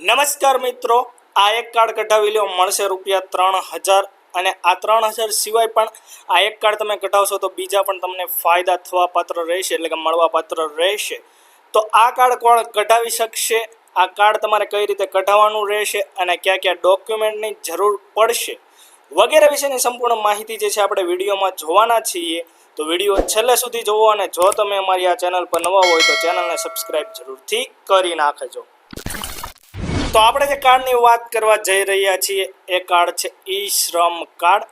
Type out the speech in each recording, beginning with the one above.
નમસ્કાર મિત્રો, આ એક કાર્ડ કઢાવી લો, મળશે રૂપિયા ત્રણ હજાર અને આ ત્રણ હજાર સિવાય પણ આ એક કાર્ડ તમે કઢાવશો તો બીજા પણ તમને ફાયદા થવા પાત્ર રહેશે, એટલે કે મળવા પાત્ર રહેશે. તો આ કાર્ડ કોણ કઢાવી શકશે? આ કાર્ડ તમારે કઈ રીતે કઢાવવાનું રહેશે અને કયા કયા ડોક્યુમેન્ટની જરૂર પડશે? વગેરે વિશેની સંપૂર્ણ માહિતી જે છે આપણે વિડીયોમાં જોવાના છીએ. તો વીડિયો છેલ્લે સુધી જોવો અને જો તમે અમારી આ ચેનલ પર નવા હોય તો ચેનલને સબસ્ક્રાઈબ જરૂરથી કરી નાખજો. તો આપણે જે કાર્ડની વાત કરવા જઈ રહ્યા છીએ, એ કાર્ડ છે ઈ શ્રમ કાર્ડ.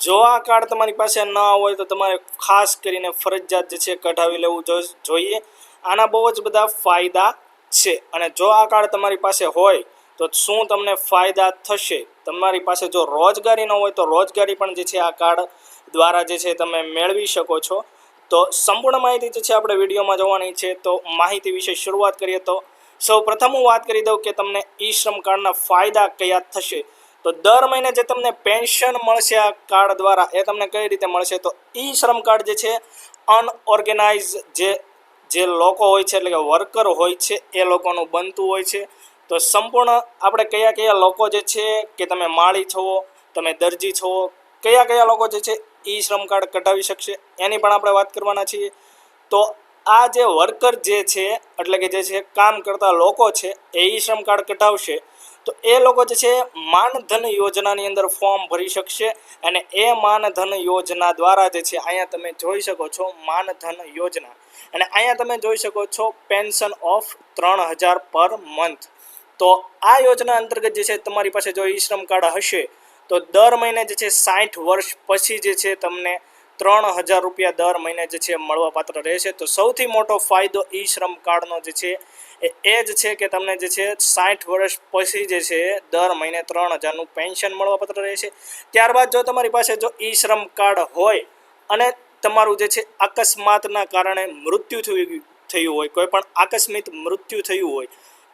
જો આ કાર્ડ તમારી પાસે ન હોય તો તમારે ખાસ કરીને ફરજિયાત જે છે કઢાવી લેવું જોઈએ. આના બહુ જ બધા ફાયદા છે. અને જો આ કાર્ડ તમારી પાસે હોય તો શું તમને ફાયદા થશે? તમારી પાસે જો રોજગારી ન હોય તો રોજગારી પણ જે છે આ કાર્ડ દ્વારા જે છે તમે મેળવી શકો છો. તો સંપૂર્ણ માહિતી જે છે આપણે વિડીયોમાં જોવાની છે. તો માહિતી વિશે શરૂઆત કરીએ તો સૌ પ્રથમ હું વાત કરી દઉં કે તમને ઈ શ્રમ કાર્ડના ફાયદા કયા થશે? તો દર મહિને જે તમને પેન્શન મળશે આ કાર્ડ દ્વારા, એ તમને કઈ રીતે મળશે? તો ઈ શ્રમ કાર્ડ જે છે, અનઓર્ગેનાઇઝ જે જે લોકો હોય છે, એટલે કે વર્કર હોય છે, એ લોકોનું બનતું હોય છે. તો સંપૂર્ણ આપણે કયા કયા લોકો જે છે કે તમે માળી છો, તમે દરજી છો, કયા કયા લોકો જે છે ઈ શ્રમ કાર્ડ કઢાવી શકશે? એની પણ આપણે વાત કરવાના છીએ. તો આ જે વર્કર જે છે, એટલે કે જે છે, કામ કરતા લોકો છે, એ ઈ શ્રમ કાર્ડ કઢાવશે. તો એ લોકો જે છે માનધન યોજનાની અંદર ફોર્મ ભરી શકશે અને એ માનધન યોજના દ્વારા જે છે, અહીંયા તમે જોઈ શકો છો માનધન યોજના. અને અહીંયા તમે જોઈ શકો છો પેન્શન ઓફ ત્રણ હજાર પર મંથ તો આ યોજના અંતર્ગત જે છે, તમારી પાસે જો ઈ શ્રમ કાર્ડ હશે, તો દર મહિને જે છે, સાઠ વર્ષ પછી જે છે, તમને ત્રણ હજાર રૂપિયા દર મહિને જે છે મળવા પાત્ર રહેશે તો સૌથી મોટો ફાયદો ઈ શ્રમ કાર્ડનો જે છે એ જ છે કે તમને જે છે સાઠ વર્ષ પછી જે છે દર મહિને ત્રણ હજારનું પેન્શન મળવા પાત્ર રહેશે ત્યારબાદ જો તમારી પાસે જો ઈ શ્રમ કાર્ડ હોય અને તમારું જે છે અકસ્માતના કારણે મૃત્યુ થયું થયું હોય, કોઈ પણ આકસ્મિક મૃત્યુ થયું હોય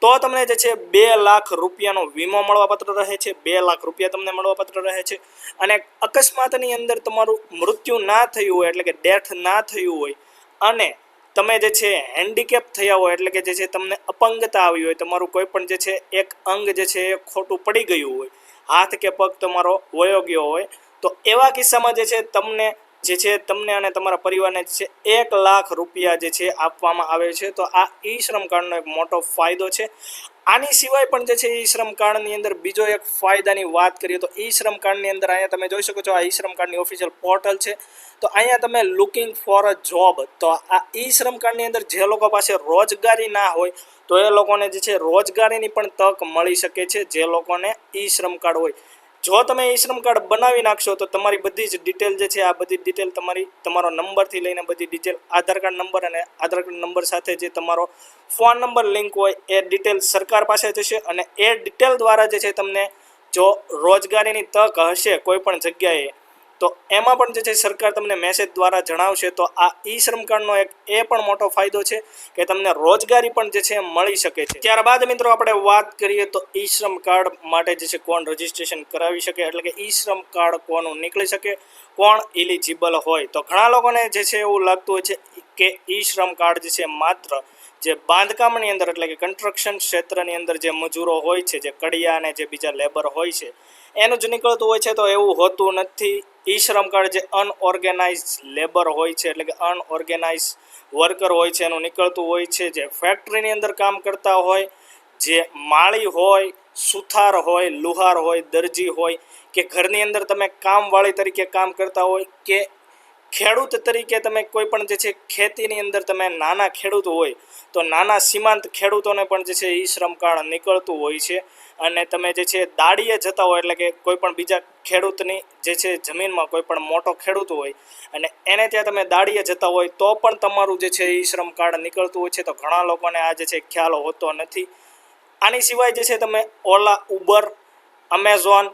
તો તમને જે છે બે લાખ રૂપિયાનો વીમો મળવાપાત્ર રહે છે, બે લાખ રૂપિયા તમને મળવાપાત્ર રહે છે. અને અકસ્માતની અંદર તમારું મૃત્યુ ના થયું હોય, એટલે કે ડેથ ના થયું હોય, અને તમે જે છે હેન્ડીકેપ થયા હોય, એટલે કે જે છે તમને અપંગતા આવી હોય, તમારું કોઈ પણ જે છે એક અંગ જે છે એ ખોટું પડી ગયું હોય, હાથ કે પગ તમારો વયો ગયો હોય, તો એવા કિસ્સામાં જે છે તમને જે છે તમને અને તમારા પરિવારને છે એક લાખ રૂપિયા જે છે આપવામાં આવે છે. તો આ ઈ શ્રમ કાર્ડનો એક મોટો ફાયદો છે. આની સિવાય પણ જે છે ઈ શ્રમ કાર્ડની અંદર બીજો એક ફાયદાની વાત કરીએ તો ઈ શ્રમ કાર્ડની અંદર અહીંયા તમે જોઈ શકો છો આ ઈ શ્રમ કાર્ડની ઓફિશિયલ પોર્ટલ છે. તો અહીંયા તમે લુકિંગ ફોર અ જોબ તો આ ઈ શ્રમ કાર્ડની અંદર જે લોકો પાસે રોજગારી ના હોય, તો એ લોકોને જે છે રોજગારીની પણ તક મળી શકે છે જે લોકોને ઈ શ્રમ કાર્ડ હોય. જો તમે ઈ શ્રમ કાર્ડ બનાવી નાખશો, તો તમારી બધી જ ડિટેલ જે છે, આ બધી ડિટેલ તમારી, તમારો નંબરથી લઈને બધી ડિટેલ આધાર કાર્ડ નંબર અને આધાર કાર્ડ નંબર સાથે જે તમારો ફોન નંબર લિંક હોય, એ ડિટેલ સરકાર પાસે જશે અને એ ડિટેલ દ્વારા જે છે, તમને જો રોજગારીની તક હશે કોઈ પણ જગ્યાએ તો એમાં પણ જે છે સરકાર તમને મેસેજ દ્વારા જણાવશે, તો આ ઈ શ્રમ કાર્ડનો એક એ પણ મોટો ફાયદો છે કે તમને રોજગારી પણ જે છે મળી શકે છે. ત્યારબાદ મિત્રો આપણે વાત કરીએ તો ઈ શ્રમ કાર્ડ માટે જે છે કોણ રજીસ્ટ્રેશન કરાવી શકે, એટલે કે ઈ શ્રમ કાર્ડ કોનું નીકળી શકે, કોણ ઇલિજિબલ હોય. તો ઘણા લોકોને જે છે એવું લાગતું હોય છે કે ઈ શ્રમ કાર્ડ જે છે માત્ર જે બાંધકામની અંદર એટલે કે કન્સ્ટ્રક્શન ક્ષેત્રની અંદર જે મજૂરો હોય છે, જે કડિયા અને જે બીજા લેબર હોય છે, એનું જ નીકળતું હોય છે, તો એવું હોતું નથી. ઈ શ્રમ કાર્ડ જે અનઓર્ગેનાઇઝ લેબર હોય છે, એટલે કે અનઓર્ગેનાઇઝ વર્કર હોય છે, એનું નીકળતું હોય છે, જે ફેક્ટરીની અંદર કામ કરતા હોય, જે માળી હોય, સુથાર હોય, લુહાર હોય, દરજી હોય, કે ઘરની અંદર તમે કામવાળી તરીકે કામ કરતા હોય, કે ખેડૂત તરીકે તમે કોઈ પણ જે છે ખેતીની અંદર તમે નાના ખેડૂત હોય, તો નાના સીમાંત ખેડૂતોને પણ જે છે ઈ શ્રમ કાર્ડ નીકળતું હોય છે. અને તમે જે છે દાડીએ જતા હોય એટલે કે કોઈ પણ બીજા ખેડૂતની જે છે જમીનમાં કોઈ પણ મોટો ખેડૂત હોય, અને એને ત્યાં તમે દાડીએ જતા હોય, તો પણ તમારું જે છે ઈ શ્રમ કાર્ડ નીકળતું હોય છે. તો ઘણા લોકોને આ જે છે ખ્યાલ હોતો નથી. આની સિવાય જે છે તમે ઓલા ઉબર, અમેઝોન,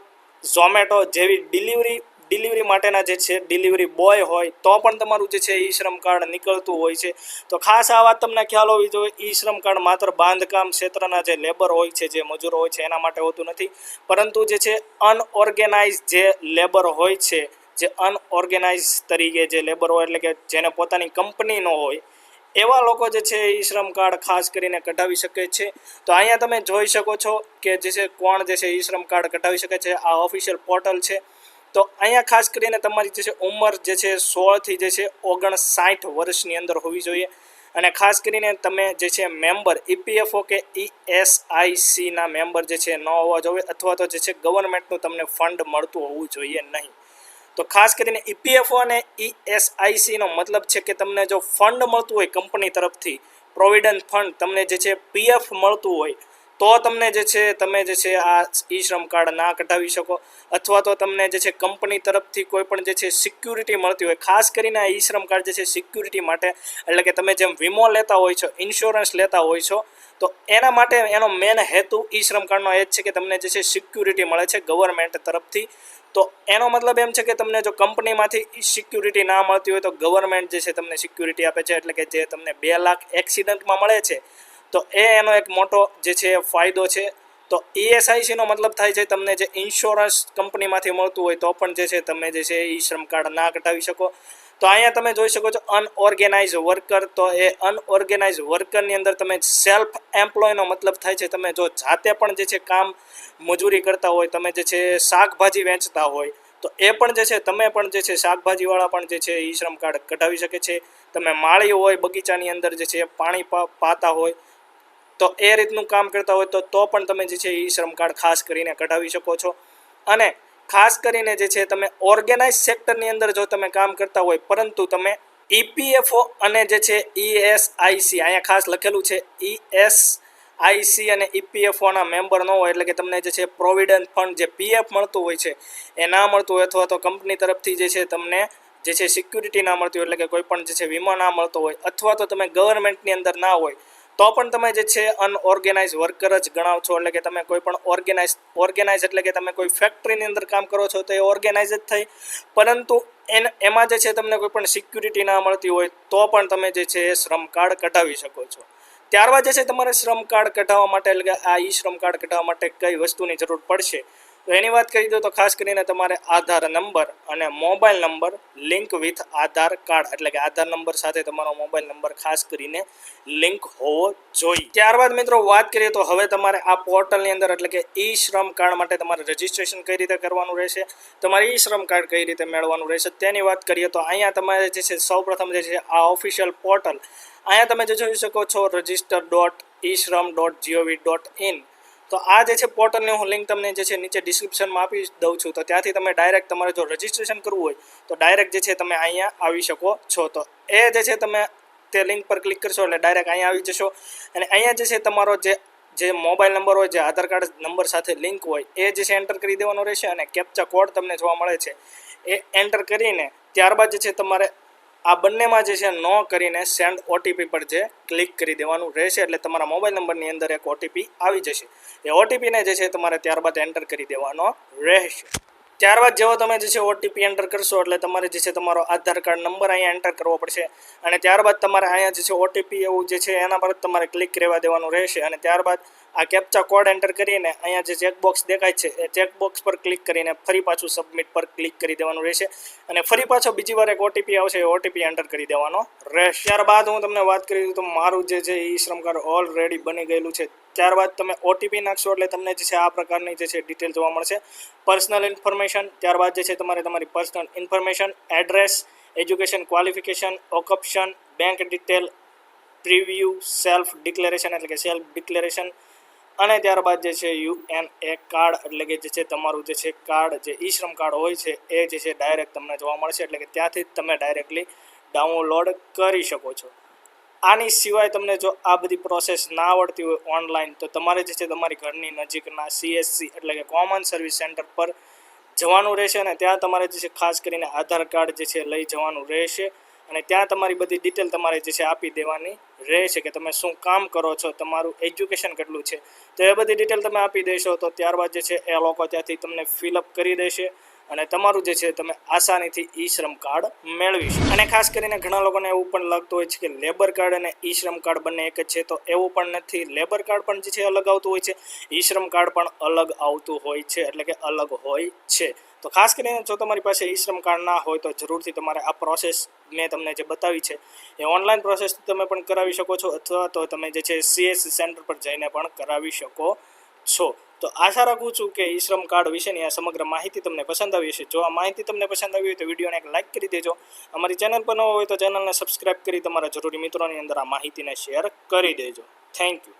ઝોમેટો જેવી ડિલિવરી ડિલિવરી માટેના જે છે ડિલિવરી બોય હોય, તો પણ તમારું જે છે, ઈ શ્રમ કાર્ડ નીકળતું હોય છે. તો ખાસ આ વાત તમને ખ્યાલ હોવી જોઈએ, ઈ શ્રમ કાર્ડ માત્ર બાંધકામ ક્ષેત્રના જે લેબર હોય છે, જે મજૂરો હોય છે, એના માટે હોતું નથી. પરંતુ જે છે અનઓર્ગેનાઇઝ જે લેબર હોય છે, જે અનઓર્ગેનાઇઝ તરીકે જે લેબર હોય, એટલે કે જેને પોતાની કંપની ન હોય, એવા લોકો જે છે, ઈ શ્રમ કાર્ડ ખાસ કરીને કઢાવી શકે છે. તો અહીંયા તમે જોઈ શકો છો કે જે છે, કોણ જે છે, ઈ શ્રમ કાર્ડ કઢાવી શકે છે. આ ઓફિશિયલ પોર્ટલ છે. તો અહીંયા ખાસ કરીને તમારી જે છે ઉંમર જે છે સોળથી જે છે ઓગણસાઠ વર્ષની અંદર હોવી જોઈએ. અને ખાસ કરીને તમે જે છે મેમ્બર ઈપીએફઓ કે ઈએસઆઈસીના મેમ્બર જે છે ન હોવા જોઈએ અથવા તો જે છે ગવર્મેન્ટનું તમને ફંડ મળતું હોવું જોઈએ નહીં. તો ખાસ કરીને ઈપીએફઓ અને ઈએસઆઈસીનો મતલબ છે કે તમને જો ફંડ મળતું હોય કંપની તરફથી, પ્રોવિડન્ટ ફંડ તમને જે છે પીએફ મળતું હોય તો તમને જે છે, તમે જે છે આ ઈ શ્રમ કાર્ડ ના કઢાવી શકો. અથવા તો તમને જે છે, કંપની તરફથી કોઈ પણ જે છે, સિક્યુરિટી મળતી હોય, ખાસ કરીને આ ઈ શ્રમ કાર્ડ જે છે, સિક્યુરિટી માટે, એટલે કે તમે જેમ વીમો લેતા હોય છો, ઇન્સ્યોરન્સ લેતા હોય છો, તો એના માટે એનો મેન હેતુ ઈ શ્રમ કાર્ડનો એ જ છે કે તમને જે છે, સિક્યુરિટી મળે છે ગવર્મેન્ટ તરફથી. તો એનો મતલબ એમ છે કે તમને જો કંપનીમાંથી સિક્યુરિટી ના મળતી હોય તો ગવર્મેન્ટ જે છે, તમને સિક્યુરિટી આપે છે, એટલે કે જે તમને બે લાખ એક્સિડન્ટમાં મળે છે તો એ એનો એક મોટો જે છે ફાયદો છે. તો ઈએસઆઈસીનો મતલબ થાય છે તમને જે ઇન્સ્યોરન્સ કંપનીમાંથી મળતું હોય તો પણ જે છે તમે જે છે ઈ શ્રમ કાર્ડ ના કઢાવી શકો. તો અહીંયા તમે જોઈ શકો છો અનઓર્ગેનાઇઝ વર્કર તો એ અનઓર્ગેનાઇઝ વર્કરની અંદર તમે સેલ્ફ એમ્પ્લોયનો મતલબ થાય છે તમે જો જાતે પણ જે છે કામ મજૂરી કરતા હોય, તમે જે છે શાકભાજી વેચતા હોય, તો એ પણ જે છે તમે પણ જે છે શાકભાજીવાળા પણ જે છે ઈ શ્રમ કાર્ડ કઢાવી શકે છે. તમે માળી હોય બગીચાની અંદર જે છે પાણી પાતા હોય તો એ રીતનું કામ કરતા હોય તો તો પણ તમે જે છે એ શ્રમ કાર્ડ ખાસ કરીને કઢાવી શકો છો. અને ખાસ કરીને જે છે તમે ઓર્ગેનાઇઝ સેક્ટરની અંદર જો તમે કામ કરતા હોય, પરંતુ તમે ઈપીએફઓ અને જે છે ઈએસઆઈસી અહીંયા ખાસ લખેલું છે ઈએસ આઈસી અને ઈપીએફઓના મેમ્બર ન હોય એટલે કે તમને જે છે પ્રોવિડન્ટ ફંડ જે પીએફ મળતું હોય છે એ ના મળતું હોય અથવા તો કંપની તરફથી જે છે તમને જે છે સિક્યુરિટી ના મળતી હોય એટલે કે કોઈ પણ જે છે વીમો ના મળતો હોય અથવા તો તમે ગવર્મેન્ટની અંદર ના હોય તો પણ તમે જે છે અનઓર્ગેનાઇઝ વર્કર જ ગણાવ છો. એટલે કે તમે કોઈ પણ ઓર્ગેનાઇઝ ઓર્ગેનાઇઝ એટલે કે તમે કોઈ ફેક્ટરીની અંદર કામ કરો છો તો એ ઓર્ગેનાઇઝ જ થઈ. પરંતુ એન, એમાં જે છે તમને કોઈ પણ સિક્યુરિટી ના મળતી હોય તો પણ તમે જે છે એ શ્રમ કાર્ડ કઢાવી શકો છો. ત્યારબાદ જે છે તમારે શ્રમ કાર્ડ કઢાવવા માટે, એટલે કે આ ઈ શ્રમ કાર્ડ કઢાવવા માટે કઈ વસ્તુની જરૂર પડશે? તો એની વાત કરી દો તો ખાસ કરીને તમારે આધાર નંબર અને mobile number, link with Aadhaar card, એટલે કે આધાર નંબર સાથે તમારો મોબાઈલ નંબર ખાસ કરીને લિંક હોવો જોઈએ. ત્યારબાદ મિત્રો વાત કરીએ તો હવે તમારે આ પોર્ટલની અંદર એટલે કે ઈ શ્રમ કાર્ડ માટે તમારે રજીસ્ટ્રેશન કઈ રીતે કરવાનું રહેશે, તમારે ઈ શ્રમ કાર્ડ કઈ રીતે મેળવવાનું રહેશે, તેની વાત કરીએ તો અહીંયા તમારે જે છે સૌપ્રથમ જે છે આ ઓફિશિયલ પોર્ટલ અહીંયા તમે જોઈ શકો છો રજિસ્ટર ડોટ ઈ શ્રમ ડોટ જીઓવી ડોટ ઇન તો આ જે છે પોર્ટલની હું લિંક તમને જે છે નીચે ડિસ્ક્રિપ્શનમાં આપી દઉં છું. તો ત્યાંથી તમે ડાયરેક્ટ તમારે જો રજિસ્ટ્રેશન કરવું હોય, તો ડાયરેક્ટ જે છે તમે અહીંયા આવી શકો છો. તો એ જે છે તમે તે લિંક પર ક્લિક કરશો એટલે ડાયરેક્ટ અહીંયા આવી જશો. અને અહીંયા જે છે તમારો જે જે મોબાઈલ નંબર હોય, જે આધાર કાર્ડ નંબર સાથે લિંક હોય, એ જે છે એન્ટર કરી દેવાનો રહેશે અને કેપ્ચા કોડ તમને જોવા મળે છે. એ એન્ટર કરીને ત્યારબાદ જે છે તમારે આ બંનેમાં જે છે નો કરીને સેન્ડ ઓટીપી પર જે ક્લિક કરી દેવાનું રહેશે, એટલે તમારા મોબાઈલ નંબરની અંદર એક ઓટીપી આવી જશે. એ ઓટીપીને જે છે તમારે ત્યારબાદ એન્ટર કરી દેવાનો રહેશે. ત્યારબાદ જેવો તમે જે છે ઓટીપી એન્ટર કરશો એટલે તમારે જે છે તમારો આધાર કાર્ડ નંબર અહીંયા એન્ટર કરવો પડશે. અને ત્યારબાદ તમારે અહીંયા જે છે ઓટીપી એવું જે છે એના પર તમારે ક્લિક રહેવા દેવાનું રહેશે. અને ત્યારબાદ આ કેપ્ચા કોડ એન્ટર કરીને અહીંયા જે ચેકબોક્સ દેખાય છે, એ ચેકબોક્સ પર ક્લિક કરીને ફરી પાછું સબમિટ પર ક્લિક કરી દેવાનું રહેશે. અને ફરી પાછો બીજી વાર એક ઓટીપી આવશે, એ ઓટીપી એન્ટર કરી દેવાનો રહેશે. ત્યારબાદ હું તમને વાત કરી દઉં તો મારું જે છે ઈ શ્રમ કાર્ડ ઓલરેડી બની ગયેલું છે. ત્યારબાદ તમે ઓટીપી નાખશો એટલે તમને જે છે આ પ્રકારની જે છે ડિટેલ જોવા મળશે. પર્સનલ ઇન્ફોર્મેશન ત્યારબાદ જે છે તમારે તમારી personal information address education qualification occupation bank detail preview self declaration એટલે કે સેલ્ફ ડિક્લેરેશન અને ત્યારબાદ જે છે યુ એન એ કાર્ડ એટલે કે જે છે તમારું જે છે કાર્ડ જે ઈ શ્રમ કાર્ડ હોય છે, એ જે છે ડાયરેક્ટ તમને જોવા મળશે. એટલે કે ત્યાંથી તમે ડાયરેક્ટલી ડાઉનલોડ કરી શકો છો. આની સિવાય તમને જો આ બધી પ્રોસેસ ના આવડતી હોય ઓનલાઈન તો તમારે જે છે તમારી ઘરની નજીકના સીએસસી એટલે કે કોમન સર્વિસ સેન્ટર પર જવાનું રહેશે અને ત્યાં તમારે જે છે ખાસ કરીને આધાર કાર્ડ જે છે લઈ જવાનું રહેશે અને ત્યાં તમારી બધી ડિટેલ તમારે જે છે આપી દેવાની રહેશે કે તમે શું કામ કરો છો, તમારું એજ્યુકેશન કેટલું છે. તો એ બધી ડિટેલ તમે આપી દેશો તો ત્યારબાદ જે છે એ લોકો ત્યાંથી તમને ફિલઅપ કરી દેશે અને તમારું જે છે, તમે આસાનીથી ઈ શ્રમ કાર્ડ મેળવી શકો. અને ખાસ કરીને ઘણા લોકોને એવું પણ લાગતું હોય છે કે લેબર કાર્ડ અને ઈ શ્રમ કાર્ડ બંને એક જ છે, તો એવું પણ નથી. લેબર કાર્ડ પણ જે છે, અલગ આવતું હોય છે. ઈ શ્રમ કાર્ડ પણ અલગ આવતું હોય છે, એટલે કે અલગ હોય છે. તો ખાસ કરીને જો તમારી પાસે ઈ શ્રમ કાર્ડ ના હોય, તો જરૂરથી તમારે આ પ્રોસેસ મેં તમને જે બતાવી છે, એ ઓનલાઈન પ્રોસેસ તમે પણ કરાવી શકો છો, અથવા તો તમે જે છે સીએસસી સેન્ટર પર જઈને પણ કરાવી શકો છો. તો આશા રાખું છું કે ઈ શ્રમ કાર્ડ વિશેની આ સમગ્ર માહિતી તમને પસંદ આવી હશે. જો આ માહિતી તમને પસંદ આવી હોય તો વિડીયોને એક લાઇક કરી દેજો. અમારી ચેનલ પર ન હોય તો ચેનલને સબસ્ક્રાઇબ કરી તમારા જરૂરી મિત્રોની અંદર આ માહિતીને શેર કરી દેજો. Thank you.